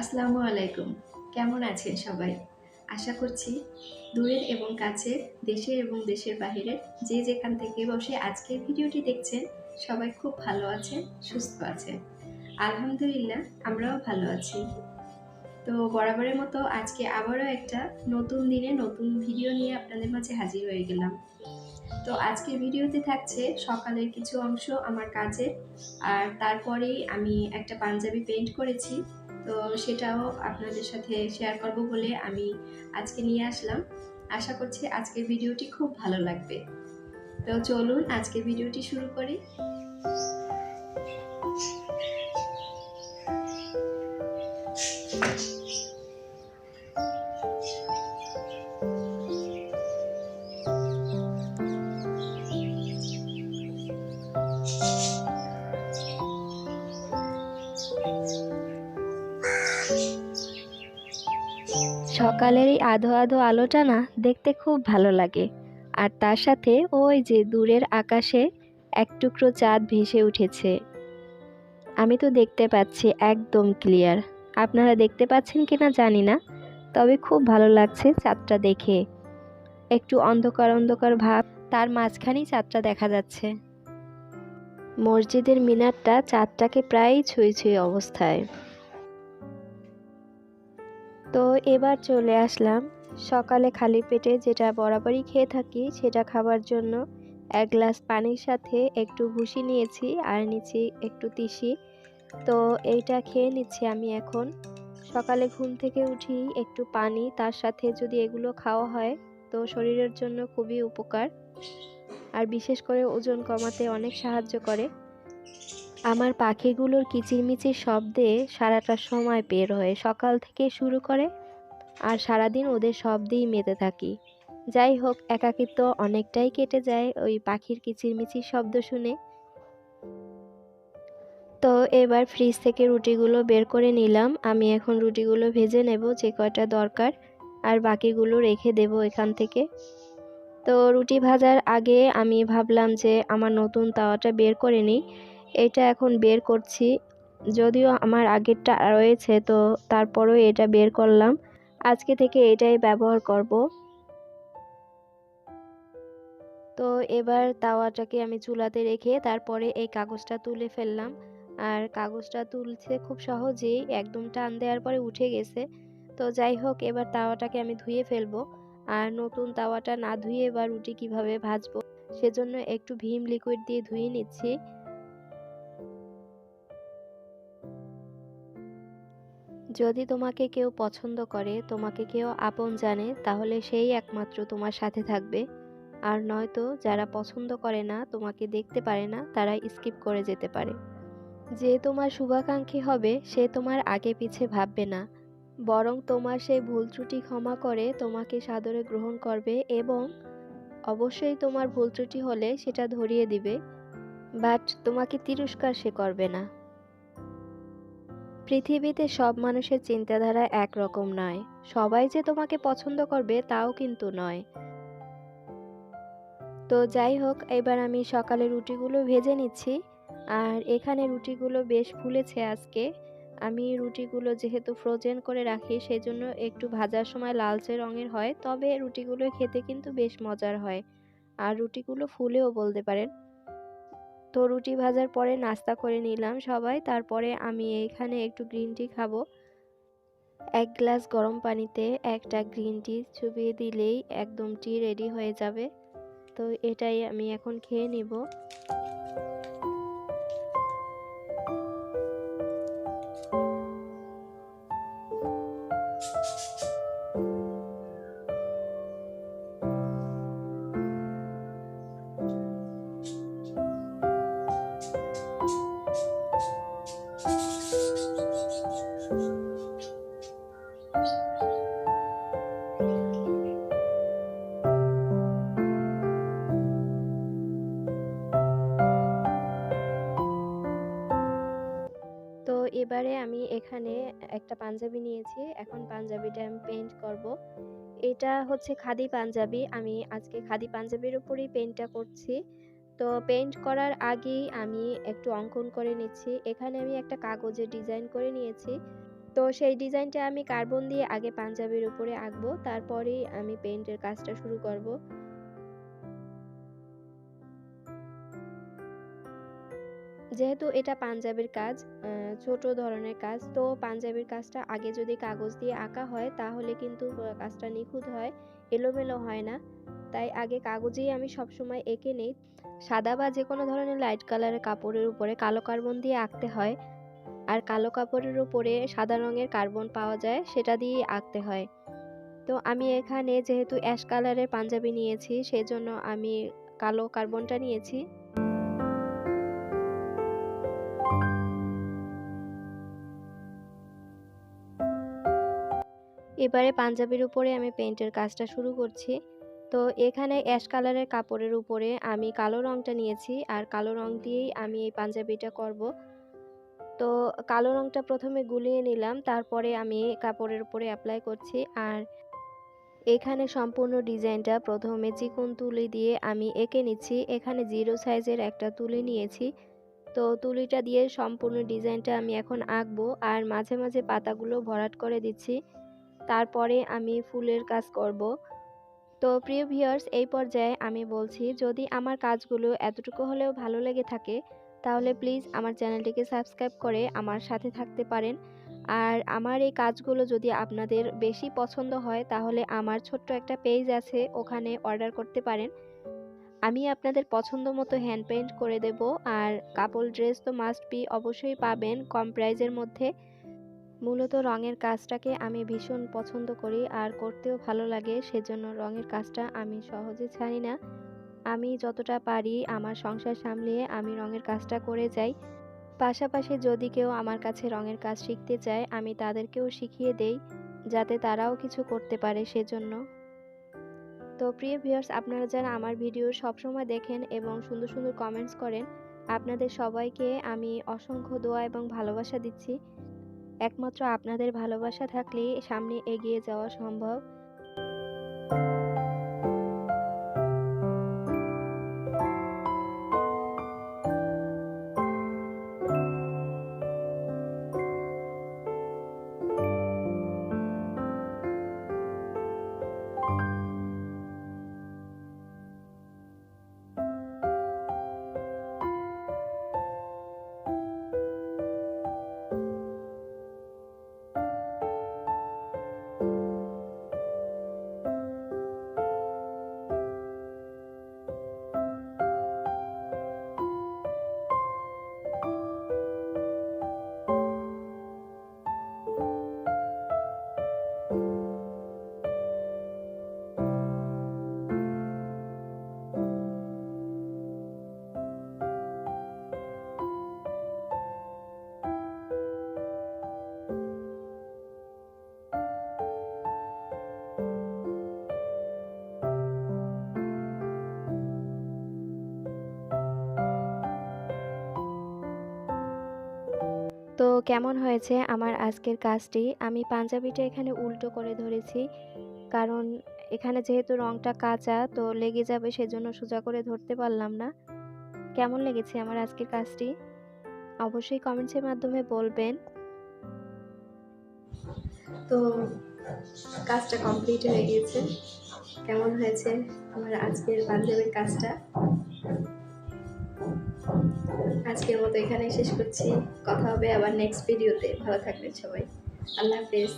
আসসালামু আলাইকুম। কেমন আছেন সবাই? আশা করছি দূরের এবং কাছের দেশের এবং দেশের বাহিরের যে যেখান থেকে বসে আজকের ভিডিওটি দেখছেন, সবাই খুব ভালো আছেন, সুস্থ আছেন। আলহামদুলিল্লাহ, আমরাও ভালো আছি। তো বরাবরের মতো আজকে আবারও একটা নতুন দিনে নতুন ভিডিও নিয়ে আপনাদের মাঝে হাজির হয়ে গেলাম। তো আজকের ভিডিওতে থাকছে সকালের কিছু অংশ আমার কাজের আর তারপরেই আমি একটা পাঞ্জাবি পেন্ট করেছি। তো সেটাও আপনাদের সাথে শেয়ার করব বলে আমি আজকে নিয়ে আসলাম। আশা করছি আজকের ভিডিওটি খুব ভালো লাগবে। তো চলুন আজকের ভিডিওটি শুরু করি। সকালের এই আধো আধো আলোটা না দেখতে খুব ভালো লাগে। আর তার সাথে ওই যে দূরের আকাশে এক টুকরো চাঁদ ভেসে উঠেছে। আমি তো দেখতে পাচ্ছি একদম ক্লিয়ার। আপনারা দেখতে পাচ্ছেন কি না জানি না, তবে খুব ভালো লাগছে চাঁদটা দেখে। একটু অন্ধকার অন্ধকার ভাব, তার মাঝখানেই চাঁদটা দেখা যাচ্ছে। মসজিদের মিনারটা চাঁদটাকে প্রায় ছুঁই ছুঁই অবস্থায়। তো এবার চলে আসলাম। সকালে খালি পেটে যেটা বরাবরই খেয়ে থাকি সেটা খাবার জন্য এক গ্লাস পানির সাথে একটু ভুসি নিয়েছি আর নিচ্ছি একটু তিসি। তো এইটা খেয়ে নিচ্ছি আমি এখন। সকালে ঘুম থেকে উঠি একটু পানি, তার সাথে যদি এগুলো খাওয়া হয় তো শরীরের জন্য খুবই উপকার। আর বিশেষ করে ওজন কমাতে অনেক সাহায্য করে। আমার পাখিগুলোর কিচিরমিচির শব্দে সারাটা সময় বের হয়ে সকাল থেকে শুরু করে আর সারাদিন ওদের শব্দেই মেতে থাকি। যাই হোক, একাকিত্ব অনেকটাই কেটে যায় ওই পাখির কিচিরমিচির শব্দ শুনে। তো এবার ফ্রিজ থেকে রুটিগুলো বের করে নিলাম। আমি এখন রুটিগুলো ভেজে নেব, যে কয়টা দরকার, আর বাকিগুলো রেখে দেব এখান থেকে। তো রুটি ভাজার আগে আমি ভাবলাম যে আমার নতুন তাওয়াটা বের করে নিই। এটা এখন বের করছি। যদিও আমার আগেরটা রয়েছে, তো তারপরেও এটা বের করলাম। আজকে থেকে এটাই ব্যবহার করব। তো এবার তাওয়াটাকে আমি চুলাতে রেখে তারপরে এই কাগজটা তুলে ফেললাম। আর কাগজটা তুলছে খুব সহজেই, একদম টান দেওয়ার পরে উঠে গেছে। তো যাই হোক, এবার তাওয়াটাকে আমি ধুয়ে ফেলব। আর নতুন তাওয়াটা না ধুয়ে এবার রুটি কীভাবে ভাজবো, সেজন্য একটু ভীম লিকুইড দিয়ে ধুয়ে নিচ্ছি। যদি তোমাকে কেউ পছন্দ করে, তোমাকে কেউ আপন জানে, তাহলে সেই একমাত্র তোমার সাথে থাকবে। আর নয়তো যারা পছন্দ করে না, তোমাকে দেখতে পারে না, তারা স্কিপ করে যেতে পারে। যে তোমার শুভাকাঙ্ক্ষী হবে, সে তোমার আগে পিছে ভাববে না। বরং তোমার সেই ভুল ত্রুটি ক্ষমা করে তোমাকে সাদরে গ্রহণ করবে এবং অবশ্যই তোমার ভুল ত্রুটি হলে সেটা ধরিয়ে দিবে। বাট তোমাকে তিরস্কার সে করবে না। পৃথিবীতে সব মানুষের চিন্তাধারা একরকম নয়। সবাই যে তোমাকে পছন্দ করবে তাও কিন্তু নয়। তো যাই হোক, এবার আমি সকালে রুটিগুলো ভেজে নিচ্ছি। আর এখানে রুটিগুলো বেশ ফুলেছে আজকে। আমি রুটিগুলো যেহেতু ফ্রোজেন করে রাখি, সেজন্য একটু ভাজার সময় লালচে রঙের হয়, তবে রুটিগুলো খেতে কিন্তু বেশ মজার হয়। আর রুটিগুলো ফুলেও বলতে পারেন। তো রুটি ভাজার পরে নাস্তা করে নিলাম সবাই। তারপরে আমি এইখানে একটু গ্রিন টি খাব। এক গ্লাস গরম পানিতে একটা গ্রিন টি চুবিয়ে দিলেই একদম টি রেডি হয়ে যাবে। তো এটাই আমি এখন খেয়ে নিব। পাঞ্জাবি নিয়েছি। এখন পাঞ্জাবিটা আমি পেইন্ট করব। এটা হচ্ছে খাদি পাঞ্জাবি। আমি আজকে খাদি পাঞ্জাবির উপরেই পেইন্টটা করছি। তো পেইন্ট করার আগেই আমি একটু অঙ্কন করে নিচ্ছি। এখানে আমি একটা কাগজে ডিজাইন করে নিয়েছি। তো সেই ডিজাইনটা আমি কার্বন দিয়ে আগে পাঞ্জাবির উপরে আঁকবো। তারপরেই আমি পেইন্টের কাজটা শুরু করব। যেহেতু এটা পাঞ্জাবির কাজ ছোট ধরনের কাজ, তো পাঞ্জাবির কাজটা আগে যদি কাগজ দিয়ে আঁকা হয়, তাহলে কিন্তু কাজটা নিখুঁত হয়, এলোমেলো হয় না। তাই আগে কাগজেই আমি সবসময় এঁকে নেই। সাদা বা যে কোনো ধরনের লাইট কালারের কাপড়ের উপরে কালো কার্বন দিয়ে আঁকতে হয়। আর কালো কাপড়ের উপরে সাদা রঙের কার্বন পাওয়া যায়, সেটা দিয়ে আঁকতে হয়। তো আমি এখানে যেহেতু অ্যাশ কালারের পাঞ্জাবি নিয়েছি, সেজন্য আমি কালো কার্বনটা নিয়েছি। এবারে পাঞ্জাবির উপরে আমি পেইন্টের কাজটা শুরু করছি। তো এখানে অ্যাশ কালারের কাপড়ের উপরে আমি কালো রঙটা নিয়েছি আর কালো রং দিয়েই আমি এই পাঞ্জাবিটা করব। তো কালো রঙটা প্রথমে গুলিয়ে নিলাম, তারপরে আমি কাপড়ের উপরে অ্যাপ্লাই করছি আর এখানে সম্পূর্ণ ডিজাইনটা প্রথমে চিকন তুলি দিয়ে আমি এঁকে নিচ্ছি। এখানে জিরো সাইজের একটা তুলি নিয়েছি। তো তুলিটা দিয়ে সম্পূর্ণ ডিজাইনটা আমি এখন আঁকবো আর মাঝে মাঝে পাতাগুলো ভরাট করে দিচ্ছি। তারপরে আমি ফুলের কাজ করব। তো প্রিয় ভিউয়ার্স, এই পর্যায়ে আমি বলছি, যদি আমার কাজগুলো এতটুকু হলেও ভালো লেগে থাকে, তাহলে প্লিজ আমার চ্যানেলটিকে সাবস্ক্রাইব করে আমার সাথে থাকতে পারেন। আর আমার এই কাজগুলো যদি আপনাদের বেশি পছন্দ হয়, তাহলে আমার ছোট্ট একটা পেজ আছে, ওখানে অর্ডার করতে পারেন। আমি আপনাদের পছন্দ মতো হ্যান্ড পেইন্ট করে দেব, আর কাপড় ড্রেস তো মাস্ট বি অবশ্যই পাবেন, কম প্রাইজের মধ্যে। মূলত রঙের কাজটাকে আমি ভীষণ পছন্দ করি আর করতেও ভালো লাগে, সেজন্য রঙের কাজটা আমি সহজে ছাড়ি না। আমি যতটা পারি আমার সংসার সামলিয়ে আমি রঙের কাজটা করে যাই। পাশাপাশি যদি কেউ আমার কাছে রঙের কাজ শিখতে চায়, আমি তাদেরকেও শিখিয়ে দেই, যাতে তারাও কিছু করতে পারে সেজন্য। তো প্রিয় ভিউয়ার্স, আপনারা যারা আমার ভিডিও সবসময় দেখেন এবং সুন্দর সুন্দর কমেন্টস করেন, আপনাদের সবাইকে আমি অসংখ্য দোয়া এবং ভালোবাসা দিচ্ছি। একমাত্র আপনাদের ভালোবাসা থাকলে সামনে এগিয়ে যাওয়া সম্ভব। কেমন হয়েছে আমার আজকের কাজটি? আমি পাঞ্জাবিটা এখানে উল্টো করে ধরেছি। কারণ এখানে যেহেতু রংটা কাঁচা, তো লেগে যাবে সেজন্য সোজা করে ধরতে পারলাম না। কেমন লেগেছে আমার আজকের কাজটি? অবশ্যই কমেন্টসের মাধ্যমে বলবেন। তো কাজটা কমপ্লিট হয়ে গিয়েছে। কেমন হয়েছে আমার আজকের পাঞ্জাবের কাজটা? আজকের মতো এখানেই শেষ করছি। কথা হবে আবার নেক্সট ভিডিওতে ভালো থাকবেন সবাই। আল্লাহ হাফেজ।